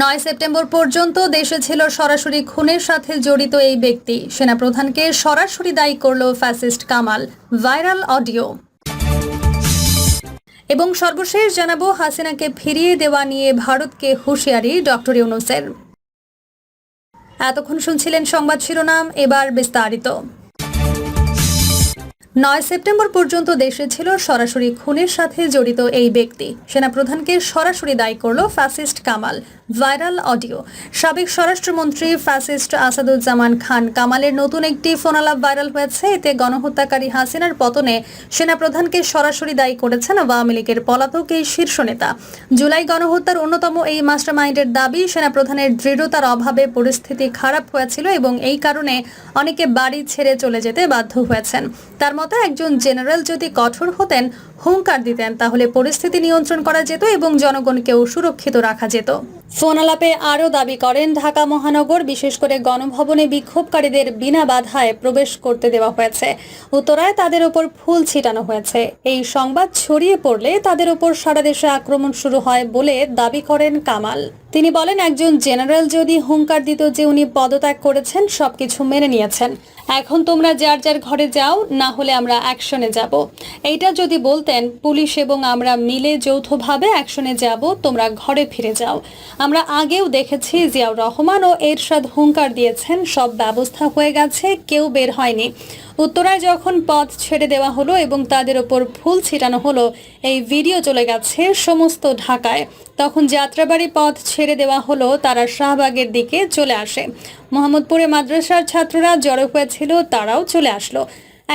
নয় সেপ্টেম্বর পর্যন্ত দেশে ছিল সরাসরি খুনের সাথে জড়িত এই ব্যক্তি। সেনাপ্রধানকে সরাসরি দায়ী করল ফ্যাসিস্ট কামাল। Viral audio. এবং সর্বশেষ জানাব, হাসিনাকে ফিরিয়ে দেওয়া নিয়ে ভারতকে হুঁশিয়ারি ডক্টর ইউনুসের। এতক্ষণ শুনছিলেন সংবাদ শিরোনাম, এবার বিস্তারিত। নয় সেপ্টেম্বর পর্যন্ত দেশে ছিল সরাসরি খুনের সাথে জড়িত এই ব্যক্তি। সেনাপ্রধানকে সরাসরি দায়ী করল ফ্যাসিস্ট কামাল। Viral audio. সাবেক স্বরাষ্ট্রমন্ত্রী ফ্যাসিস্ট আসাদুজ্জামান খান কামালের নতুন একটি ফোনালাপ ভাইরাল হয়েছে। এতে গণহত্যাকারী হাসিনার পতনে সেনাপ্রধানকে সরাসরি দায়ী করেছেন আওয়ামী লীগের পলাতক এই শীর্ষ নেতা। জুলাই গণহত্যার অন্যতম এই মাস্টারমাইন্ডের দাবি, সেনাপ্রধানের দৃঢ়তার অভাবে পরিস্থিতি খারাপ হয়েছিল এবং এই কারণে অনেকে বাড়ি ছেড়ে চলে যেতে বাধ্য হয়েছেন। তার মতে, একজন জেনারেল যদি কঠোর হতেন, হুঙ্কার দিতেন, তাহলে পরিস্থিতি নিয়ন্ত্রণ করা যেত এবং জনগণকেও সুরক্ষিত রাখা যেত। ফোন আলাপে আরও দাবি করেন, ঢাকা মহানগর বিশেষ করে গণভবনে বিক্ষোভকারীদের বিনা বাধায় প্রবেশ করতে দেওয়া হয়েছে। উত্তরায় তাদের ওপর ফুল ছিটানো হয়েছে। এই সংবাদ ছড়িয়ে পড়লে তাদের ওপর সারা দেশে আক্রমণ শুরু হয় বলে দাবি করেন কামাল। তিনি বলেন, একজন জেনারেল যদি হুঙ্কার দিত যে উনি পদত্যাগ করেছেন, সবকিছু মেনে নিয়েছেন। এখন তোমরা যার যার ঘরে যাও, না হলে আমরা অ্যাকশনে যাব। এইটা যদি বলতেন, পুলিশ এবং আমরা মিলে যৌথভাবে অ্যাকশনে যাব, তোমরা ঘরে ফিরে যাও। আমরা আগেও দেখেছি জিয়াউর রহমান ও এরশাদ হুঙ্কার দিয়েছেন, সব ব্যবস্থা হয়ে গেছে, কেউ বের হয়নি। উত্তরায় যখন পথ ছেড়ে দেওয়া হলো এবং তাদের ওপর ফুল ছিটানো হলো, এই ভিডিও চলে গেছে সমস্ত ঢাকায়। তখন যাত্রাবাড়ি পথ ছেড়ে দেওয়া হলো, তারা শাহবাগের দিকে চলে আসে। মোহাম্মদপুরে মাদ্রাসার ছাত্ররা জড়ো হয়েছিল, তারাও চলে আসলো।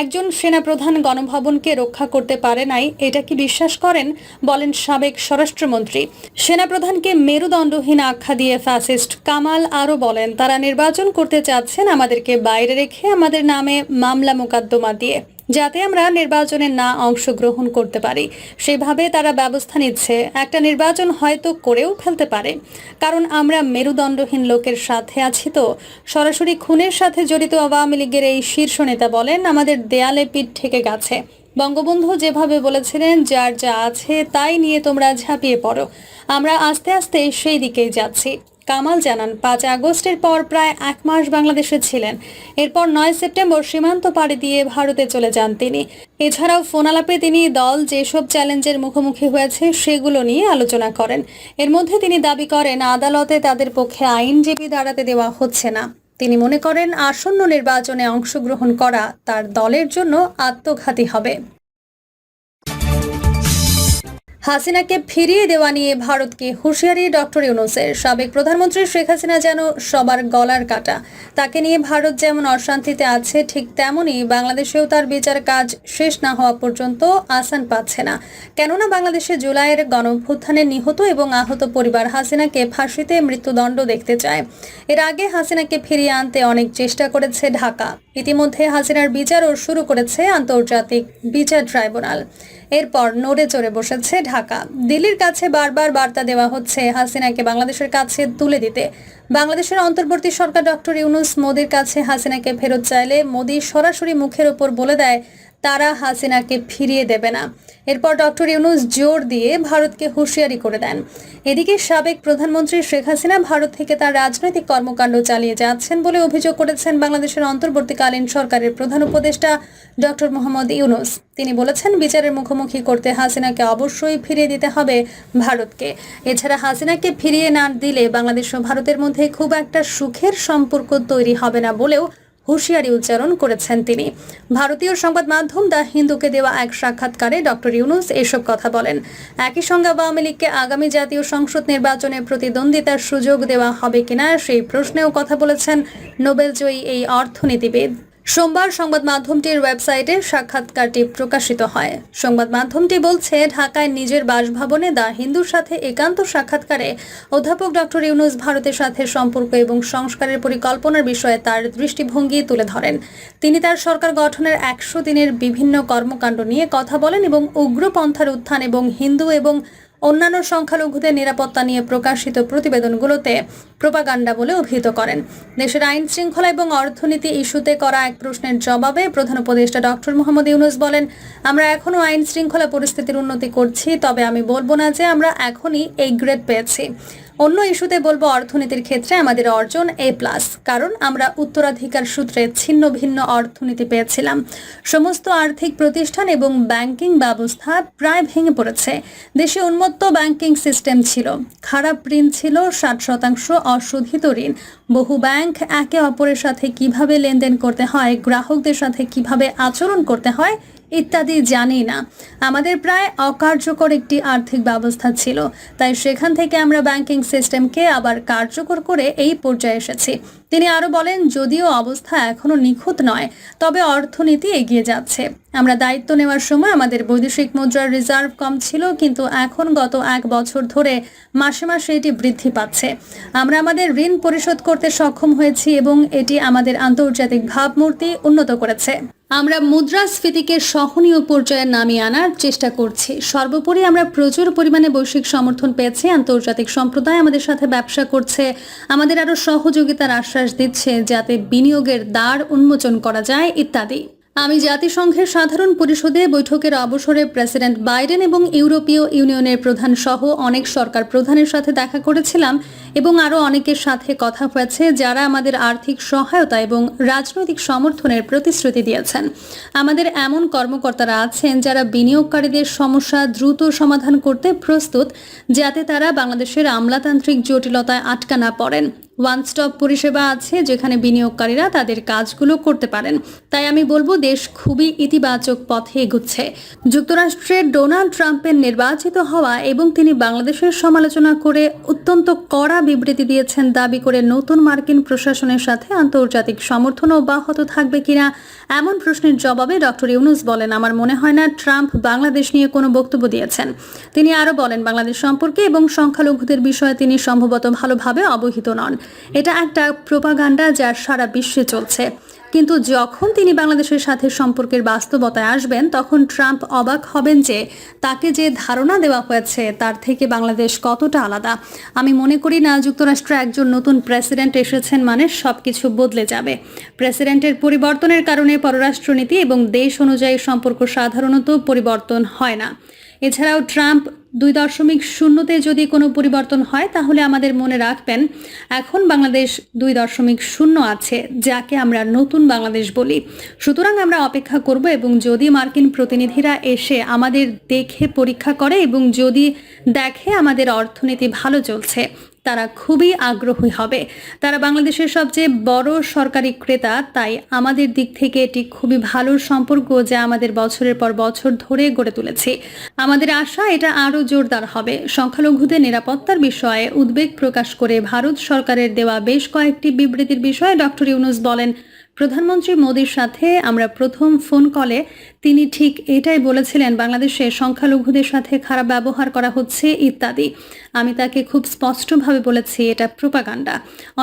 একজন সেনাপ্রধান গণভবনকে রক্ষা করতে পারে নাই, এটা কি বিশ্বাস করেন? বলেন সাবেক স্বরাষ্ট্রমন্ত্রী। সেনাপ্রধানকে মেরুদণ্ডহীন আখ্যা দিয়ে ফ্যাসিস্ট কামাল আরও বলেন, তারা নির্বাচন করতে চাচ্ছেন আমাদেরকে বাইরে রেখে আমাদের নামে মামলা মোকদ্দমা দিয়ে। যাতে আমরা নির্বাচনে না অংশগ্রহণ করতে পারি। সেভাবে তারা ব্যবস্থা নিচ্ছে। একটা নির্বাচন হয়তো করেও ফেলতে পারে। কারণ আমরা মেরুদণ্ডহীন লোকের সাথে আছি তো। সরাসরি খুনের সাথে জড়িত আওয়ামী লীগের এই শীর্ষ নেতা বলেন, আমাদের দেয়ালে পিঠ ঠেকে গেছে। বঙ্গবন্ধু যেভাবে বলেছিলেন, যার যা আছে তাই নিয়ে তোমরা ঝাঁপিয়ে পড়ো। আমরা আস্তে আস্তে সেই দিকেই যাচ্ছি। কামাল জানান, পাঁচ আগস্টের পর প্রায় এক মাস বাংলাদেশে ছিলেন। এরপর নয় সেপ্টেম্বর সীমান্ত পাড়ি দিয়ে ভারতে চলে যান তিনি। এছাড়াও ফোনালাপে তিনি দল যেসব চ্যালেঞ্জের মুখোমুখি হয়েছে সেগুলো নিয়ে আলোচনা করেন। এর মধ্যে তিনি দাবি করেন, আদালতে তাদের পক্ষে আইনজীবী দাঁড়াতে দেওয়া হচ্ছে না। তিনি মনে করেন, আসন্ন নির্বাচনে অংশগ্রহণ করা তার দলের জন্য আত্মঘাতী হবে। হাসিনাকে ফিরিয়ে দেওয়া নিয়ে ভারতকে হুঁশিয়ারি ডক্টর ইউনুসের। সাবেক প্রধানমন্ত্রী শেখ হাসিনা যেন সবার গলার কাটা। তাকে নিয়ে ভারত যেমন অশান্তিতে আছে, ঠিক তেমনই বাংলাদেশেও তার বিচার কাজ শেষ না হওয়া পর্যন্ত আসান পাচ্ছে না। কেননা বাংলাদেশে জুলাইয়ের গণভ্যুত্থানে নিহত এবং আহত পরিবার হাসিনাকে ফাঁসিতে মৃত্যুদণ্ড দেখতে চায়। এর আগে হাসিনাকে ফিরিয়ে আনতে অনেক চেষ্টা করেছে ঢাকা। ইতিমধ্যে হাসিনার বিচারও শুরু করেছে আন্তর্জাতিক বিচার ট্রাইব্যুনাল। এরপর নড়ে চড়ে বসেছে ঢাকা। দিল্লির কাছে বারবার বার্তা দেওয়া হচ্ছে হাসিনাকে বাংলাদেশের কাছে তুলে দিতে। বাংলাদেশের অন্তর্বর্তী সরকার ডক্টর ইউনুস মোদির কাছে হাসিনাকে ফেরত চাইলে মোদি সরাসরি মুখের ওপর বলে দেয় তারা হাসিনাকে ফিরিয়ে দেবে না। এরপর ডক্টর ইউনুস জোর দিয়ে ভারতকে হুঁশিয়ারি করে দেন। এদিকে সাবেক প্রধানমন্ত্রী শেখ হাসিনা ভারত থেকে তার রাজনৈতিক কর্মকাণ্ড চালিয়ে যাচ্ছেন বলে অভিযোগ করেছেন বাংলাদেশের অন্তর্বর্তীকালীন সরকারের প্রধান উপদেষ্টা ডক্টর মোহাম্মদ ইউনুস। তিনি বলেছেন, বিচারের মুখোমুখি করতে হাসিনাকে অবশ্যই ফিরিয়ে দিতে হবে ভারতকে। এছাড়া হাসিনাকে ফিরিয়ে না দিলে বাংলাদেশ ও ভারতের মধ্যে খুব একটা সুখের সম্পর্ক তৈরি হবে না বলেও হুঁশিয়ারি উচ্চারণ করেছেন তিনি। ভারতীয় সংবাদ মাধ্যম দ্য হিন্দুকে দেওয়া এক সাক্ষাৎকারে ডক্টর ইউনুস এসব কথা বলেন। একই সঙ্গে আওয়ামী লীগকে আগামী জাতীয় সংসদ নির্বাচনে প্রতিদ্বন্দ্বিতার সুযোগ দেওয়া হবে কিনা সেই প্রশ্নেও কথা বলেছেন নোবেলজয়ী এই অর্থনীতিবিদ। সোমবার সংবাদ মাধ্যমটির ওয়েবসাইটে সাক্ষাৎকারটি প্রকাশিত হয়। সংবাদ মাধ্যমটি বলছে, ঢাকায় নিজের বাসভবনে দা হিন্দুর সাথে একান্ত সাক্ষাৎকারে অধ্যাপক ডক্টর ইউনুস ভারতের সাথে সম্পর্ক এবং সংস্কারের পরিকল্পনার বিষয়ে তার দৃষ্টিভঙ্গি তুলে ধরেন। তিনি তার সরকার গঠনের একশো দিনের বিভিন্ন কর্মকাণ্ড নিয়ে কথা বলেন এবং উগ্রপন্থার উত্থান এবং হিন্দু এবং অন্যান্য সংখ্যালঘুদের নিরাপত্তা নিয়ে প্রকাশিত প্রতিবেদনগুলোতে প্রোপাগান্ডা বলে অভিহিত করেন। দেশের আইন শৃঙ্খলা এবং অর্থনীতি ইস্যুতে করা এক প্রশ্নের জবাবে প্রধান উপদেষ্টা ডক্টর মোহাম্মদ ইউনুস বলেন, আমরা এখনও আইন শৃঙ্খলা পরিস্থিতির উন্নতি করছি, তবে আমি বলব না যে আমরা এখনই এই গ্রেড পেয়েছি। অন্য ইস্যুতে বলব অর্থনীতির ক্ষেত্রে আমাদের অর্জন এ প্লাস কারণ আমরা উত্তরাধিকার সূত্রে ছিন্ন ভিন্ন অর্থনীতি পেয়েছিলাম। সমস্ত আর্থিক প্রতিষ্ঠান এবং ব্যাংকিং ব্যবস্থা প্রায় ভেঙে পড়েছে। দেশে উন্মত্ত ব্যাংকিং সিস্টেম ছিল। খারাপ ঋণ ছিল, ষাট শতাংশ অশোধিত ঋণ। বহু ব্যাংক একে অপরের সাথে কীভাবে লেনদেন করতে হয়, গ্রাহকদের সাথে কীভাবে আচরণ করতে হয় ইত্যাদি জানি না। আমাদের প্রায় অকার্যকর একটি আর্থিক ব্যবস্থা ছিল। তাই সেখান থেকে আমরা ব্যাংকিং সিস্টেমকে আবার কার্যকর করে এই পর্যায়ে এসেছি। তিনি আরও বলেন, যদিও অবস্থা এখনও নিখুঁত নয়, তবে অর্থনীতি এগিয়ে যাচ্ছে। আমরা দায়িত্ব নেওয়ার সময় আমাদের বৈদেশিক মুদ্রার রিজার্ভ কম ছিল, কিন্তু এখন গত এক বছর ধরে মাসে মাসে এটি বৃদ্ধি পাচ্ছে। আমরা আমাদের ঋণ পরিশোধ করতে সক্ষম হয়েছি এবং এটি আমাদের আন্তর্জাতিক ভাবমূর্তি উন্নত করেছে। আমরা মুদ্রাস্ফীতিকে সহনীয় পর্যায়ে নামিয়ে আনার চেষ্টা করছি। সর্বোপরি আমরা প্রচুর পরিমাণে বৈশ্বিক সমর্থন পেয়েছি, আন্তর্জাতিক সম্প্রদায় আমাদের সাথে ব্যবসা করছে। আমাদের আরও সহযোগিতার আশ্বাস দিচ্ছে যাতে বিনিয়োগের দ্বার উন্মোচন করা যায়, ইত্যাদি। আমি জাতিসংঘের সাধারণ পরিষদে বৈঠকের অবসরে প্রেসিডেন্ট বাইডেন এবং ইউরোপীয় ইউনিয়নের প্রধান সহ অনেক সরকার প্রধানের সাথে দেখা করেছিলাম এবং আরও অনেকের সাথে কথা হয়েছে যারা আমাদের আর্থিক সহায়তা এবং রাজনৈতিক সমর্থনের প্রতিশ্রুতি দিয়েছেন। আমাদের এমন কর্মকর্তারা আছেন যারা বিনিয়োগকারীদের সমস্যা দ্রুত সমাধান করতে প্রস্তুত, যাতে তারা বাংলাদেশের আমলাতান্ত্রিক জটিলতায় আটকা না পড়েন। ওয়ান স্টপ পরিষেবা আছে যেখানে বিনিয়োগকারীরা তাদের কাজগুলো করতে পারেন। তাই আমি বলব দেশ খুবই ইতিবাচক পথে এগুচ্ছে। যুক্তরাষ্ট্রের ডোনাল্ড ট্রাম্পের নির্বাচিত হওয়া এবং তিনি বাংলাদেশের সমালোচনা করে অত্যন্ত কড়া বিবৃতি দিয়েছেন দাবি করে নতুন মার্কিন প্রশাসনের সাথে আন্তর্জাতিক সমর্থন অব্যাহত থাকবে কিনা, এমন প্রশ্নের জবাবে ডক্টর ইউনুস বলেন, আমার মনে হয় না ট্রাম্প বাংলাদেশ নিয়ে কোনো বক্তব্য দিয়েছেন। তিনি আরও বলেন, বাংলাদেশ সম্পর্কে এবং সংখ্যালঘুদের বিষয়ে তিনি সম্ভবত ভালোভাবে অবহিত নন। এটা একটা প্রোপাগান্ডা যা সারা বিশ্বে চলছে। কিন্তু যখন তিনি বাংলাদেশের সাথে সম্পর্কের বাস্তবতায় আসবেন, তখন ট্রাম্প অবাক হবেন যে তাকে যে ধারণা দেওয়া হয়েছে, তার থেকে বাংলাদেশ কতটা আলাদা। আমি মনে করি না, যুক্তরাষ্ট্রে একজন নতুন প্রেসিডেন্ট এসেছেন মানে সবকিছু বদলে যাবে। প্রেসিডেন্টের পরিবর্তনের কারণে পররাষ্ট্রনীতি এবং দেশ অনুযায়ী সম্পর্ক সাধারণত পরিবর্তন হয় না। এছাড়াও ট্রাম্প দুই দশমিক শূন্যতে যদি কোনো পরিবর্তন হয়, তাহলে আমাদের মনে রাখবেন এখন বাংলাদেশ দুই দশমিক শূন্য আছে, যাকে আমরা নতুন বাংলাদেশ বলি। সুতরাং আমরা অপেক্ষা করব এবং যদি মার্কিন প্রতিনিধিরা এসে আমাদের দেখে পরীক্ষা করে এবং যদি দেখে আমাদের অর্থনীতি ভালো চলছে তারা খুবই আগ্রহী হবে। তারা বাংলাদেশের সবচেয়ে বড় সরকারি ক্রেতা, তাই আমাদের দিক থেকে এটি খুবই ভালো সম্পর্ক যে আমাদের বছরের পর বছর ধরে গড়ে তুলেছে। আমাদের আশা এটা আরও জোরদার হবে। সংখ্যালঘুদের নিরাপত্তার বিষয়ে উদ্বেগ প্রকাশ করে ভারত সরকারের দেওয়া বেশ কয়েকটি বিবৃতির বিষয়ে ডক্টর ইউনুস বলেন প্রধানমন্ত্রী মোদীর সাথে আমরা প্রথম ফোন কলে তিনি ঠিক এটাই বলেছিলেন, বাংলাদেশে সংখ্যালঘুদের সাথে খারাপ ব্যবহার করা হচ্ছে ইত্যাদি। আমি তাকে খুব স্পষ্টভাবে বলেছি, এটা প্রোপাগান্ডা।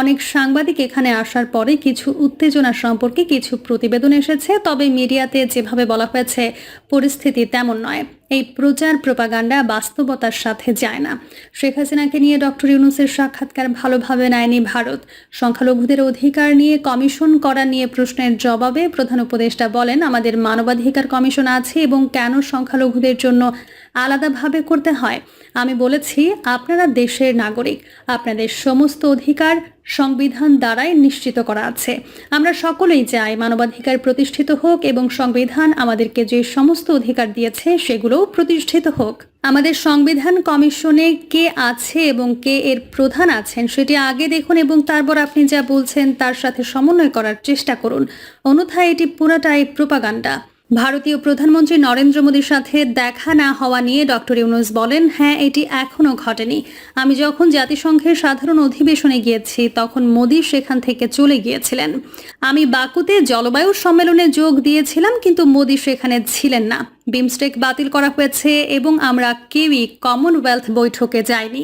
অনেক সাংবাদিক এখানে আসার পরে কিছু উত্তেজনা সম্পর্কে কিছু প্রতিবেদন এসেছে, তবে মিডিয়াতে যেভাবে বলা হয়েছে, পরিস্থিতি তেমন নয়। এই প্রচার প্রোপাগান্ডা বাস্তবতার সাথে যায় না। শেখ হাসিনাকে নিয়ে ডক্টর ইউনুসের সাক্ষাৎকার ভালোভাবে নেয়নি ভারত। সংখ্যালঘুদের অধিকার নিয়ে কমিশন করা নিয়ে প্রশ্নের জবাবে প্রধান উপদেষ্টা বলেন, আমাদের মানবাধিকার কমিশন আছে এবং কেন সংখ্যালঘুদের জন্য আলাদাভাবে করতে হয়। আমি বলেছি, আপনারা দেশের নাগরিক। আপনাদের সমস্ত অধিকার সংবিধান দ্বারাই নিশ্চিত করা আছে। আমরা সকলেই চাই মানবাধিকার প্রতিষ্ঠিত হোক এবং সংবিধান আমাদেরকে যে সমস্ত অধিকার দিয়েছে সেগুলোও প্রতিষ্ঠিত হোক। আমাদের সংবিধান কমিশনে কে আছে এবং কে এর প্রধান আছেন সেটি আগে দেখুন এবং তারপর আপনি যা বলছেন তার সাথে সমন্বয় করার চেষ্টা করুন। অন্যথায় এটি পুরাটাই প্রোপাগান্ডা। ভারতীয় প্রধানমন্ত্রী নরেন্দ্র মোদীর সাথে দেখা না হওয়া নিয়ে ডক্টর ইউনুস বলেন হ্যাঁ এটি এখনও ঘটেনি। আমি যখন জাতিসংঘের সাধারণ অধিবেশনে গিয়েছি, তখন মোদী সেখান থেকে চলে গিয়েছিলেন। আমি বাকুতে জলবায়ু সম্মেলনে যোগ দিয়েছিলাম, কিন্তু মোদী সেখানে ছিলেন না। বিমস্টেক বাতিল করা হয়েছে এবং আমরা কেউই কমনওয়েলথ বৈঠকে যাইনি।